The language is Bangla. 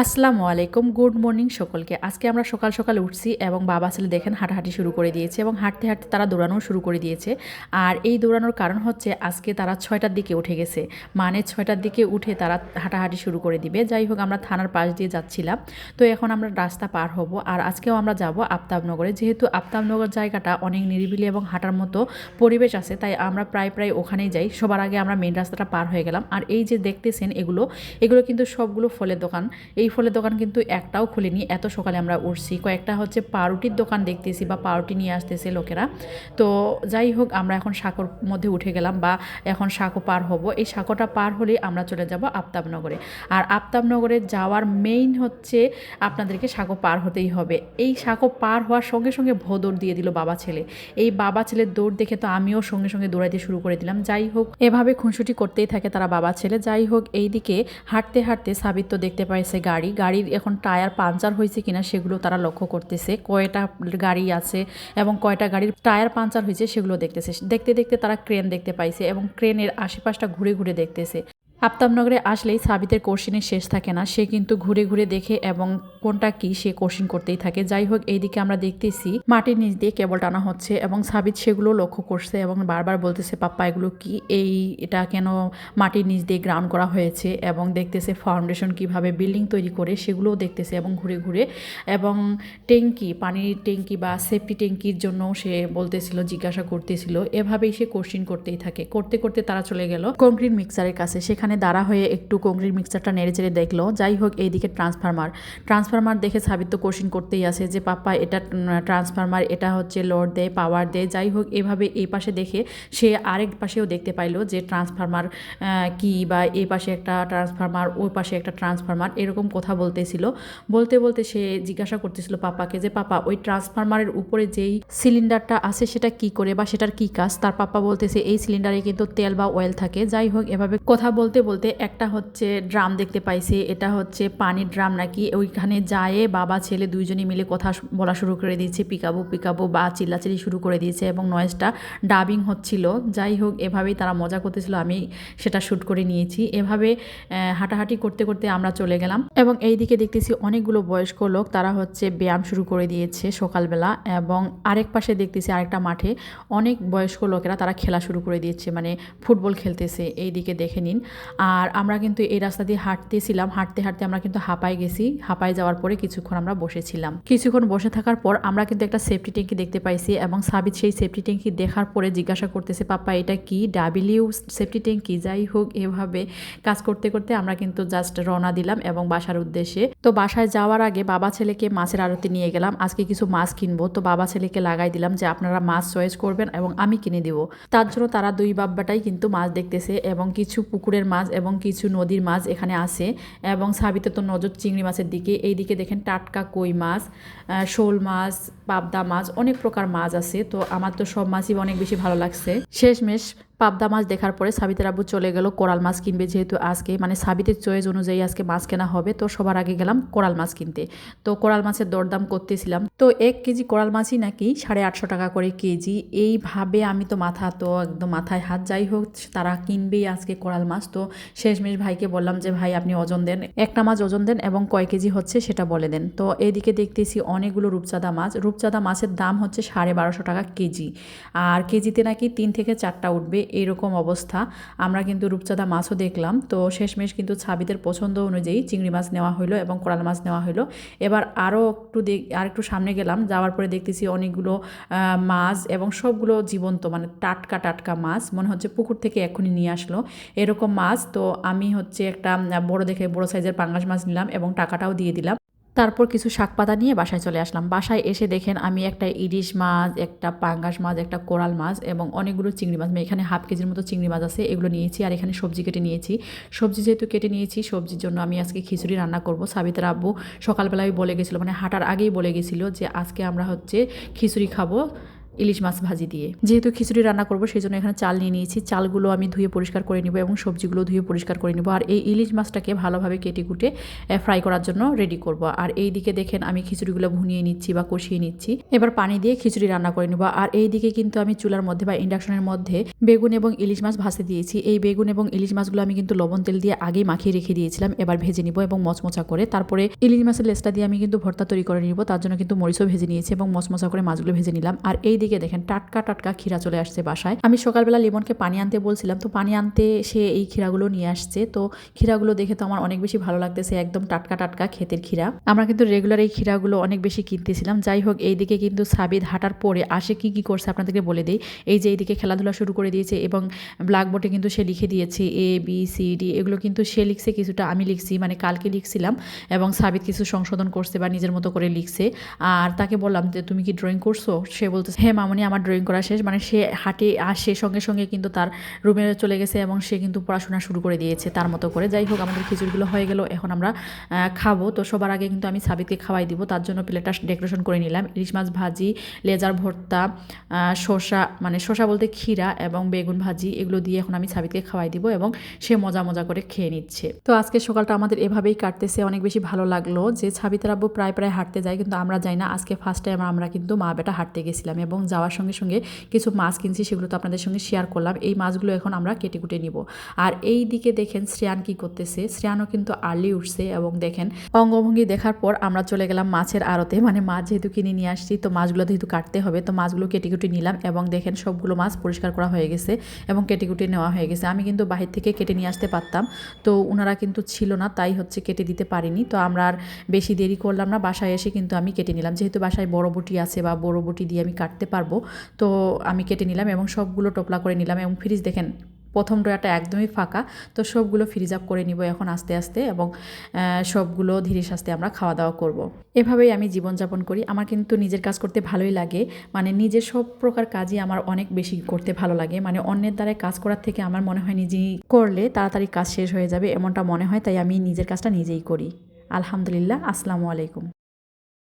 আসসালামু আলাইকুম, গুড মর্নিং সকলকে। আজকে আমরা সকাল সকাল উঠছি এবং বাবা ছেলে দেখেন হাঁটাহাঁটি শুরু করে দিয়েছে এবং হাঁটতে হাঁটতে তারা দৌড়ানো শুরু করে দিয়েছে। আর এই দৌড়ানোর কারণ হচ্ছে আজকে তারা ছয়টার দিকে উঠে গেছে। মানে ছয়টার দিকে উঠে তারা হাঁটাহাঁটি শুরু করে দিবে। যাই হোক, আমরা থানার পাশ দিয়ে যাচ্ছিলাম। তো এখন আমরা রাস্তা পার হব। আর আজকেও আমরা যাব আফতাবনগরে। যেহেতু আফতাবনগর জায়গাটা অনেক নিরিবিলি এবং হাঁটার মতো পরিবেশ আছে, তাই আমরা প্রায় প্রায় ওখানেই যাই। সবার আগে আমরা মেন রাস্তাটা পার হয়ে গেলাম। আর এই যে দেখতেছেন এগুলো এগুলো কিন্তু সবগুলো ফলের দোকান। এই ফলের দোকান কিন্তু একটাও খুলিনি। এত সকালে আমরা উঠছি। কয়েকটা হচ্ছে পাউরুটির দোকান দেখতেছি বা পাউরুটি নিয়ে আসতেছে লোকেরা। তো যাই হোক, আমরা এখন সাঁকোর মধ্যে উঠে গেলাম বা এখন সাঁকো পার হব। এই সাঁকোটা পার হলেই আমরা চলে যাব আফতাবনগরে। আর আফতাবনগরে যাওয়ার মেইন হচ্ছে আপনাদেরকে সাঁকো পার হতেই হবে। এই সাঁকো পার হওয়ার সঙ্গে সঙ্গে ভোদর দিয়ে দিল বাবা ছেলে। এই বাবা ছেলের দৌড় দেখে তো আমিও সঙ্গে সঙ্গে দৌড়াইতে শুরু করে দিলাম। যাই হোক, এভাবে খুনসুটি করতেই থাকে তারা বাবা ছেলে। যাই হোক, এইদিকে হাঁটতে হাঁটতে সাবিত তো দেখতে পাইছে গাড়ি, গাড়ির এখন টায়ার পাঞ্চার হয়েছে কিনা সেগুলো তারা লক্ষ্য করতেছে। কয়টা গাড়ি আছে এবং কয়টা গাড়ির টায়ার পাঞ্চার হয়েছে সেগুলো দেখতেছে। দেখতে দেখতে তারা ক্রেন দেখতে পাইছে এবং ক্রেনের আশেপাশটা ঘুরে ঘুরে দেখতেছে। আফতাবনগরে আসলেই সাবিতের কোশ্চিনের শেষ থাকে না। সে কিন্তু ঘুরে ঘুরে দেখে এবং কোনটা কি সে কোশ্চিন করতেই থাকে। যাই হোক, এইদিকে আমরা দেখতেছি, মাটির নিচ দিয়ে কেবল টানা হচ্ছে এবং সাবিত সেগুলো লক্ষ্য করছে এবং বারবার বলতেছে, পাপ্পা, এগুলো কি? এই, এটা কেন মাটির নিচ দিয়ে গ্রাউন্ড করা হয়েছে? এবং দেখতেছে, ফাউন্ডেশন কীভাবে বিল্ডিং তৈরি করে সেগুলোও দেখতেছে এবং ঘুরে ঘুরে। এবং ট্যাঙ্কি, পানির ট্যাঙ্কি বা সেফটি ট্যাঙ্কির জন্য সে বলতেছিল, জিজ্ঞাসা করতেছিল। এভাবেই সে কোশ্চিন করতেই থাকে। করতে করতে তারা চলে গেল কংক্রিট মিক্সারের কাছে। সেখানে দাঁড়া হয়ে একটু কংক্রিট মিক্সারটা নেড়ে চেড়ে দেখল। যাই হোক, এইদিকে ট্রান্সফার্মার ট্রান্সফার্মার দেখে সাবিত তো কোশ্চিন করতেই আছে যে, পাপ্পা, এটা ট্রান্সফার্মার এটা হচ্ছে লোড দেয় পাওয়ার দেয় যাই হোক, এভাবে এই পাশে দেখে সে আরেক পাশেও দেখতে পাইলো যে ট্রান্সফার্মার কি বা এই পাশে একটা ট্রান্সফার্মার ওই পাশে একটা ট্রান্সফার্মার এরকম কথা বলতেছিল। বলতে বলতে সে জিজ্ঞাসা করতেছিল পাপাকে যে পাপা ওই ট্রান্সফার্মারের উপরে যেই সিলিন্ডারটা আছে, সেটা কি করে বা সেটার কি কাজ? তার পাপা বলতেছে, এই সিলিন্ডারে কিন্তু তেল বা অয়েল থাকে। যাই হোক, এভাবে কথা বলতে বলতে একটা হচ্ছে ড্রাম দেখতে পাইছে, এটা হচ্ছে পানির ড্রাম নাকি, ওইখানে যায় বাবা, ছেলে দুইজনে মিলে কথা বলা শুরু করে দিয়েছে, পিকাবো পিকাবো বা চিল্লাচিল্লি শুরু করে দিয়েছে এবং নয়েজটা ডাবিং হচ্ছিল। যাই হোক, এভাবেই তারা মজা করতেছিল, আমি সেটা শ্যুট করে নিয়েছি। এভাবে হাঁটাহাঁটি করতে করতে আমরা চলে গেলাম এবং এই দিকে দেখতেছি অনেকগুলো বয়স্ক লোক, তারা হচ্ছে ব্যায়াম শুরু করে দিয়েছে সকালবেলা এবং আরেক পাশে দেখতেছি আরেকটা মাঠে অনেক বয়স্ক লোকেরা তারা খেলা শুরু করে দিয়েছে মানে ফুটবল খেলতেছে এই দিকে দেখে নিন। আর আমরা কিন্তু এই রাস্তা দিয়ে হাঁটতেছিলাম, হাঁটতে হাঁটতে আমরা কিন্তু হাঁপায় গেছি। হাঁপায় যাওয়ার পরে কিছুক্ষণ আমরা বসেছিলাম। কিছুক্ষণ বসে থাকার পর আমরা কিন্তু একটা সেফটি ট্যাঙ্কি দেখতে পাইছি এবং সাবিত সেই সেফটি ট্যাঙ্কি দেখার পরে জিজ্ঞাসা করতেছে, পাপ্পা, এটা কি ডাবিলিউ সেফটি ট্যাঙ্কি যাই হোক, এভাবে কাজ করতে করতে আমরা কিন্তু জাস্ট রওনা দিলাম এবং বাসার উদ্দেশ্যে। তো বাসায় যাওয়ার আগে বাবা ছেলেকে মাছের আড়তে নিয়ে গেলাম। আজকে কিছু মাছ কিনবো। তো বাবা ছেলেকে লাগাই দিলাম যে আপনারা মাছ চয়েস করবেন এবং আমি কিনে দিব। তার জন্য তারা দুই বাব্বাটাই কিন্তু মাছ দেখতেছে এবং কিছু পুকুরের মাছ এবং কিছু নদীর মাছ এখানে আছে এবং সাবিতে তো নজর চিংড়ি মাছের দিকে। এই দিকে দেখেন টাটকা কই মাছ শোল মাছ, পাবদা মাছ, অনেক প্রকার মাছ আছে। তো আমার তো সব মাছই অনেক বেশি ভালো লাগছে। শেষমেশ পাবদা মাছ দেখার পরে সাবিতের আব্বু চলে গেল, কোরাল মাছ কিনবে যেহেতু আজকে। মানে সাবিতের চয়েস অনুযায়ী আজকে মাছ কেনা হবে, তো সবার আগে গেলাম কোরাল মাছ কিনতে। তো কোরাল মাছের দরদাম করতেছিলাম। তো এক কেজি কোরাল মাছই নাকি সাড়ে আটশো টাকা করে কেজি। এইভাবে আমি তো মাথা তো একদম মাথায় হাত, যাই হোক, তারা কিনবেই আজকে কোরাল মাছ। তো শেষমেশ ভাইকে বললাম যে, ভাই, আপনি ওজন দেন, একটা মাছ ওজন দেন এবং কয় কেজি হচ্ছে সেটা বলে দেন। তো এদিকে দেখতেছি অনেকগুলো রূপচাঁদা মাছ। রূপচাঁদা মাছের দাম হচ্ছে সাড়ে বারোশো টাকা কেজি। আর কেজিতে নাকি তিন থেকে চারটা উঠবে। এরকম অবস্থা। আমরা কিন্তু রূপচাঁদা মাছও দেখলাম। তো শেষমেশ কিন্তু ছাবিদের পছন্দ অনুযায়ী চিংড়ি মাছ নেওয়া হলো এবং কোরাল মাছ নেওয়া হলো এবার আরও একটু দেখ আর একটু সামনে গেলাম। যাওয়ার পরে দেখতেছি অনেকগুলো মাছ এবং সবগুলো জীবন্ত মানে টাটকা টাটকা মাছ। মনে হচ্ছে পুকুর থেকে এখনই নিয়ে আসলো। এরকম মাছ। তো আমি হচ্ছে একটা, বড় দেখে বড় সাইজের পাঙ্গাস মাছ নিলাম এবং টাকাটাও দিয়ে দিলাম। তারপর কিছু শাক পাতা নিয়ে বাসায় চলে আসলাম। বাসায় এসে দেখেন আমি একটা ইলিশ মাছ, একটা পাঙ্গাস মাছ, একটা কোরাল মাছ এবং অনেকগুলো চিংড়ি মাছ। এখানে হাফ কেজির মতো চিংড়ি মাছ আছে, এগুলো নিয়েছি আর এখানে সবজি কেটে নিয়েছি। সবজি যেহেতু কেটে নিয়েছি, সবজির জন্য আমি আজকে খিচুড়ি রান্না করব। সাবিতার আব্বু সকালবেলায় বলে গেছিল মানে হাঁটার আগেই বলে গেছিল যে আজকে আমরা হচ্ছে খিচুড়ি খাব। ইলিশ মাছ ভাজি দিয়ে। যেহেতু খিচুড়ি রান্না করব সেই জন্য এখানে চাল নিয়ে নিয়েছি। চালগুলো আমি ধুয়ে পরিষ্কার করে নিব এবং সবজিগুলো ধুয়ে পরিষ্কার করে নিব। আর এই ইলিশ মাছটাকে ভালোভাবে কেটে কুটে ফ্রাই করার জন্য রেডি করব। আর এই দিকে দেখেন আমি খিচুড়িগুলো ভুনিয়ে নিচ্ছি বা কষিয়ে নিচ্ছি। এবার পানি দিয়ে খিচুড়ি রান্না করে নিব। আর এই দিকে কিন্তু আমি চুলার মধ্যে বা ইন্ডাকশনের মধ্যে বেগুন এবং ইলিশ মাছ ভাজতে দিয়েছি। এই বেগুন এবং ইলিশ মাছগুলো আমি কিন্তু লবণ তেল দিয়ে আগেই মাখিয়ে রেখে দিয়েছিলাম। এবার ভেজে নিব এবং মচমচা করে। তারপরে ইলিশ মাছের লেসটা দিয়ে আমি কিন্তু ভর্তা তৈরি করে নিব। তার জন্য কিন্তু মরিচও ভেজে নিয়েছি এবং মচমচা করে মাছগুলো ভেজে নিলাম। আর এই দিকে দেখেন টাটকা টাটকা ক্ষীরা চলে আসছে বাসায়। আমি সকালবেলা লিমনকে পানি আনতে বলছিলাম, তো পানি আনতে সে এই ক্ষীরাগুলো নিয়ে আসছে। তো ক্ষীরাগুলো দেখে তো আমার অনেক বেশি ভালো লাগতেছে একদম টাটকা টাটকা ক্ষেতের ক্ষীরা। আমরা কিন্তু রেগুলার এই ক্ষীরাগুলো অনেক বেশি কিনতেছিলাম। যাই হোক, এইদিকে কিন্তু সাবিদ হাঁটার পরে আসে কি কি করছে আপনাদেরকে বলে দিই। এই যে এইদিকে খেলাধুলা শুরু করে দিয়েছে এবং ব্ল্যাকবোর্ডে কিন্তু সে লিখে দিয়েছে এ বি সি ডি এগুলো কিন্তু সে লিখছে কিছুটা, আমি লিখছি মানে কালকে লিখছিলাম এবং সাবিত কিছু সংশোধন করছে বা নিজের মতো করে লিখছে। আর তাকে বললাম যে, তুমি কি ড্রয়িং করছ? সে বলতে হ্যাঁ মামনি আমার ড্রয়িং করা শেষ মানে সে হাঁটে আসে সঙ্গে সঙ্গে কিন্তু তার রুমে চলে গেছে এবং সে কিন্তু পড়াশোনা শুরু করে দিয়েছে তার মতো করে। যাই হোক, আমাদের খিচুড়িগুলো হয়ে গেল, এখন আমরা খাব। তো সবার আগে কিন্তু আমি সাবিতকে খাওয়াই দিব, তার জন্য প্লেটটা ডেকোরেশন করে নিলাম। ইলিশ মাছ ভাজি, লেজার ভর্তা শসা মানে শসা বলতে ক্ষীরা এবং বেগুন ভাজি, এগুলো দিয়ে এখন আমি সাবিতকে খাওয়াই দিব এবং সে মজা মজা করে খেয়ে নিচ্ছে। তো আজকে সকালটা আমাদের এভাবেই কাটতেছে, অনেক বেশি ভালো লাগল যে ছাবিতার আব্বু প্রায় প্রায় হাঁটতে যায়, কিন্তু আমরা যাই না। আজকে ফার্স্ট টাইম আমরা কিন্তু মা বেটা হাঁটতে গেছিলাম এবং যাওয়ার সঙ্গে সঙ্গে কিছু মাছ কিনছি, সেগুলো তো আপনাদের সঙ্গে শেয়ার করলাম। এই মাছগুলো এখন আমরা কেটে কুটে নিব। আর এই দিকে দেখেন শ্রেয়ান কি করতেছে। শ্রেয়ানও কিন্তু আর্লি উঠছে এবং দেখেন অঙ্গভঙ্গি দেখার পর আমরা চলে গেলাম মাছের আড়তে। মানে মাছ যেহেতু কিনে নিয়ে আসছি, তো মাছগুলো যেহেতু কাটতে হবে, তো মাছগুলো কেটে কুটে নিলাম এবং দেখেন সবগুলো মাছ পরিষ্কার করা হয়ে গেছে এবং কেটে কুটে নেওয়া হয়ে গেছে। আমি কিন্তু বাহির থেকে কেটে নিয়ে আসতে পারতাম, তো ওনারা কিন্তু ছিল না, তাই হচ্ছে কেটে দিতে পারিনি। তো আমরা আর বেশি দেরি করলাম না, বাসায় এসে কিন্তু আমি কেটে নিলাম। যেহেতু বাসায় বড় বটি আছে বা বড় বটি দিয়ে আমি কাটতে পারব। তো আমি কেটে নিলাম এবং সবগুলো টোপলা করে নিলাম এবং ফ্রিজ দেখেন, প্রথম ড্রয়ারটা একদমই ফাঁকা। তো সবগুলো ফ্রিজ আপ করে নিব এখন আস্তে আস্তে এবং সবগুলো ধীরে সাস্তে আমরা খাওয়া দাওয়া করব। এভাবেই আমি জীবনযাপন করি। আমার কিন্তু নিজের কাজ করতে ভালোই লাগে। মানে নিজের সব প্রকার কাজই আমার অনেক বেশি করতে ভালো লাগে। মানে অন্যের দ্বারাই কাজ করার থেকে আমার মনে হয় নিজেই করলে তাড়াতাড়ি কাজ শেষ হয়ে যাবে, এমনটা মনে হয়। তাই আমি নিজের কাজটা নিজেই করি। আলহামদুলিল্লাহ। আসসালামু আলাইকুম।